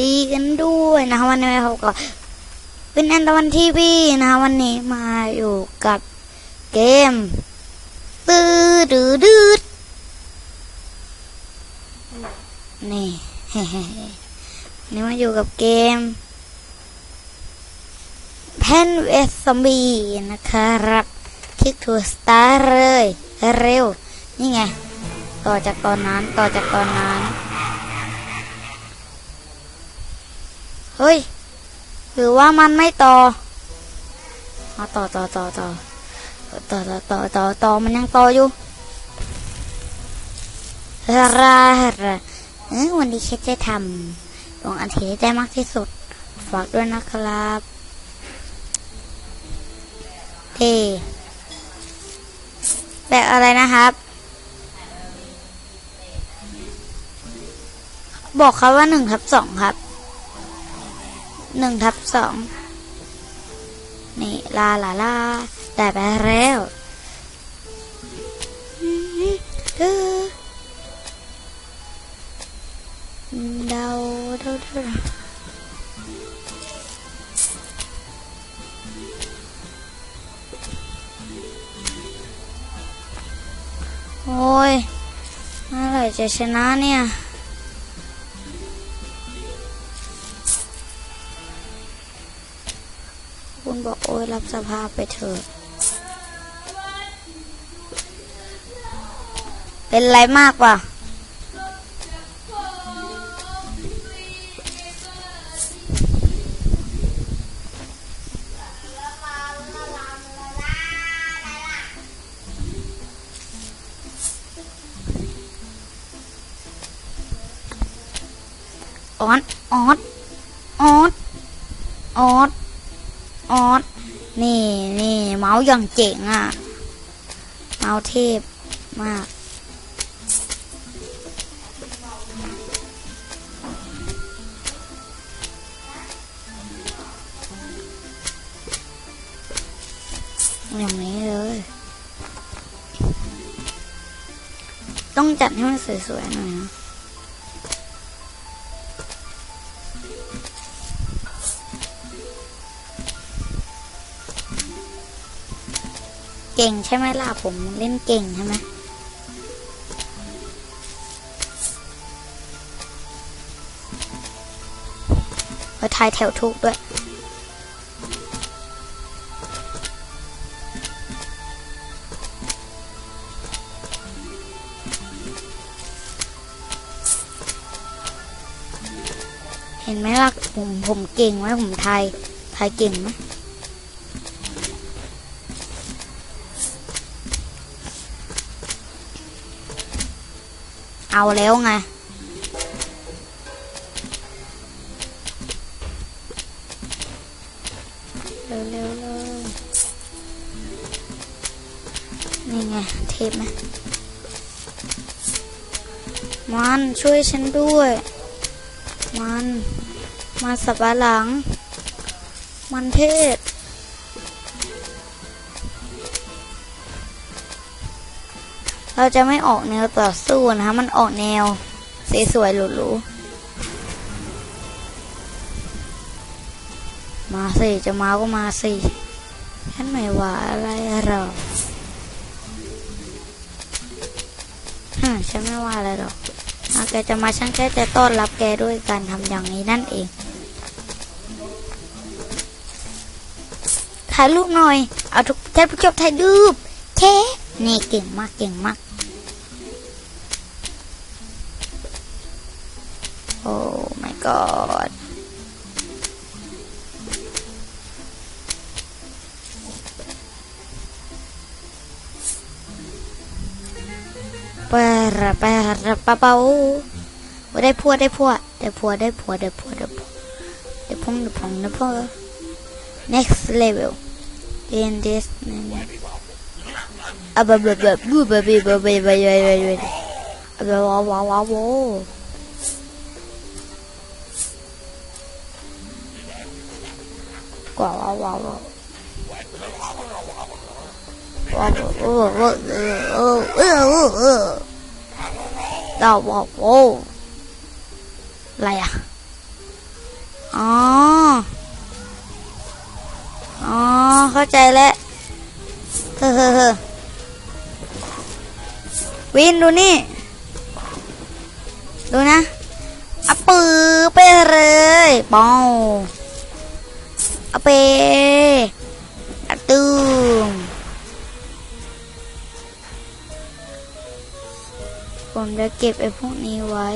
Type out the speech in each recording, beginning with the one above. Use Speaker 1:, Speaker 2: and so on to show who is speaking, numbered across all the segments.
Speaker 1: ดีกันด้วยนะคะวันนี้เราก็เป็นอันตวันทีวีนะคะวันนี้มาอยู่กับเกมตื้อดื้อดื้อนี่นี่มาอยู่กับเกมแพนเวสซอมบี้นะครับคลิกทูสตาร์เลยเร็ว นี่ไง ต่อจากตอนนั้นต่อจากตอนนั้น เฮ้ย หรือว่ามันไม่ต่อเอาต่อต่อต่อต่อต่อต่อต่อต่อต่อมันยังต่ออยู่ราราเออวันนี้เคสจะทำลงอันที่ได้มากที่สุด ฝากด้วยนะครับเทแบบอะไรนะครับ บอกเขาว่าหนึ่งทับสองครับ หนึ่งทับสองนี่ลาลาลาได้ไปแล้วเดาเดาเดาโอ้ยเมื่อไหร่จะชนะเนี่ย คุณบอกโอ้ยรับสภาพไปเถอะ เป็นไรมากวะออดออดออดออด ออสนี่นี่เมาส์อย่างเจ๋งอะ เมาส์เทพมาก อย่างนี้เลย ต้องจัดให้มันสวยๆหน่อยนะ เก่งใช่ไหมล่ะผมเล่นเก่งใช่ไหมเออทายแถวถูกด้วย เห็นไหมล่ะผมผมเก่งไหมผมทายทายเก่งไหม เอาแล้วไง เร็วเร็วเร็วนี่ไง เทปไหมมันช่วยฉันด้วย มัน มาสับปะหลัง มันเทศ เราจะไม่ออกแนวต่อสู้นะคะ มันออกแนวสวยๆหรูๆมาสิ จะมาก็มาสิฉันไม่ว่าอะไรหรอกฮึฉันไม่ว่าอะไรหรอกหาแกจะมาฉันแค่จะต้อนรับแกด้วยการทำอย่างนี้นั่นเอง ถ่ายรูปหน่อย เอาทุกท่านผู้ชมถ่ายรูปแค่ นี่เก่งมากเก่งมาก โอ้ my god ปะระปะระปะเปาได้พวได้พวได้พวได้พวได้พวได้พวได้พงได้พงได้พง next level in this อะแบบแบบแบบบูบบแบบแบบแบบแบบแบบแบบว้าวว้าวว้าวกว่าว้าวว้าวว้าวว้าวเออเออเออเออเออเออเออดาวว้าวอะไรอะอ๋ออ๋อเข้าใจแล้วเฮ้อเฮ้อ วินดูนี่ ดูนะอะปือไปเลยปองอะเปอะตูมผมจะเก็บไอ้พวกนี้ไว้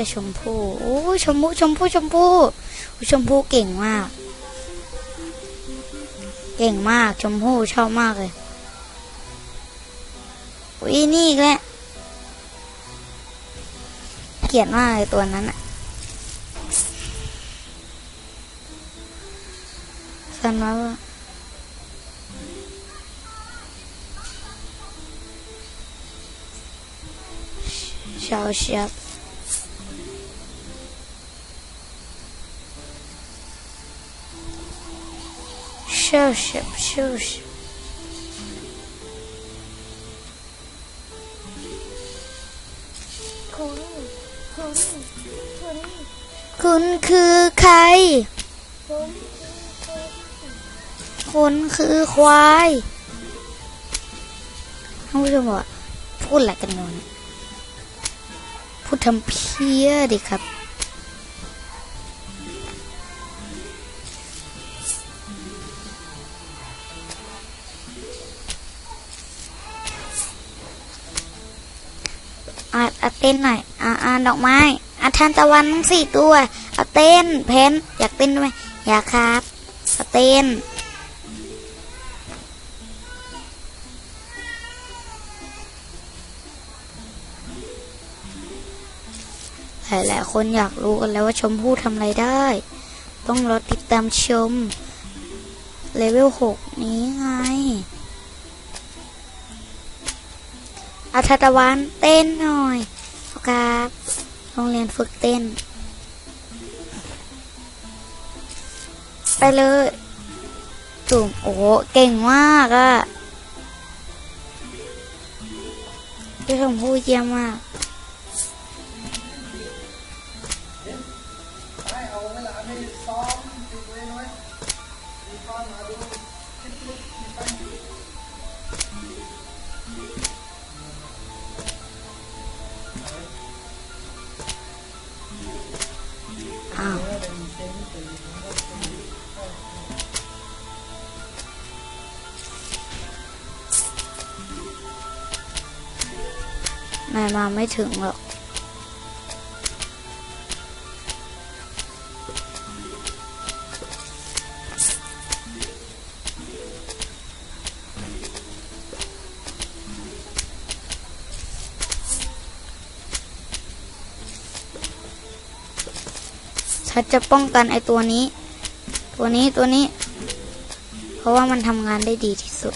Speaker 1: ได้ชมพู่โอ้ชมพู่ชมพู่ชมพู่ชมพู่เก่งมาก เก่งมากชมพู่ชอบมากเลยอุ้ยนี่อีกแล้วเกลียดมากเลยตัวนั้นอะสันว่าชาวเชียบ 休息。
Speaker 2: คุณคุณคุณ
Speaker 1: คุณคือใคร
Speaker 2: คุณ
Speaker 1: คือควายท่านผู้ชมบอกพูดอะไรกันอยู่เนี่ยพูดทำเพี้ยดิครับ อาอาเต้นหน่อยอ่าอ่าดอกไม้อาทานตะวันทั้งสี่ตัวเอาเต้นเพนอยากเต้นด้วยไหมอยากครับเอาเต้นหลายๆคนอยากรู้กันแล้วว่าชมพู่ทำอะไรได้ ต้องรอติดตามชม เลเวลหกนี้ไง อาทาตะวันเต้นหน่อยครับโรงเรียนฝึกเต้น ไปเลยจุ่มโอ้เก่งมากอะพี่ชมพู่เยี่ยมมาก มาไม่ถึงหรอก ฉันจะป้องกันไอตัวนี้ ตัวนี้ตัวนี้ เพราะว่ามันทำงานได้ดีที่สุด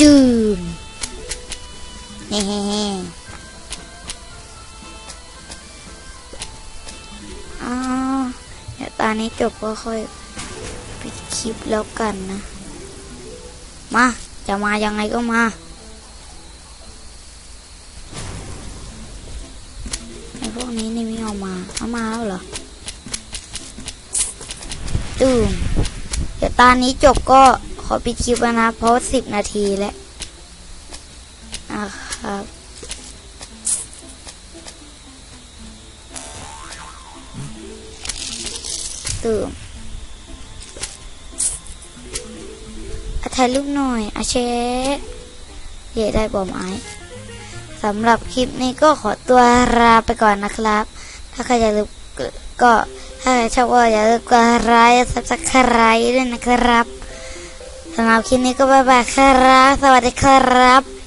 Speaker 1: ดื่มเฮ้อ๋อเดี๋ยวตอนนี้จบก็ค่อยปิดคลิปแล้วกันนะ มา จะมายังไงก็มาไอพวกนี้นี่ไม่เอามาเอามาแล้วเหรอตื่มเดี๋ยวตอนนี้จบก็ ขอปิดคลิปนะ เพราะสิบนาทีแล้วนะครับตื่มอาถ่ายรูปหน่อยอาเชเย่ได้บอมไอสำหรับคลิปนี้ก็ขอตัวลาไปก่อนนะครับ ถ้าใครอยากลืมก็ถ้าใครชอบก็อย่าลืมกดไลค์ซับสไครต์ด้วยนะครับ สำหรับคลิปนี้ก็บ๊ายบายครับ สวัสดีครับ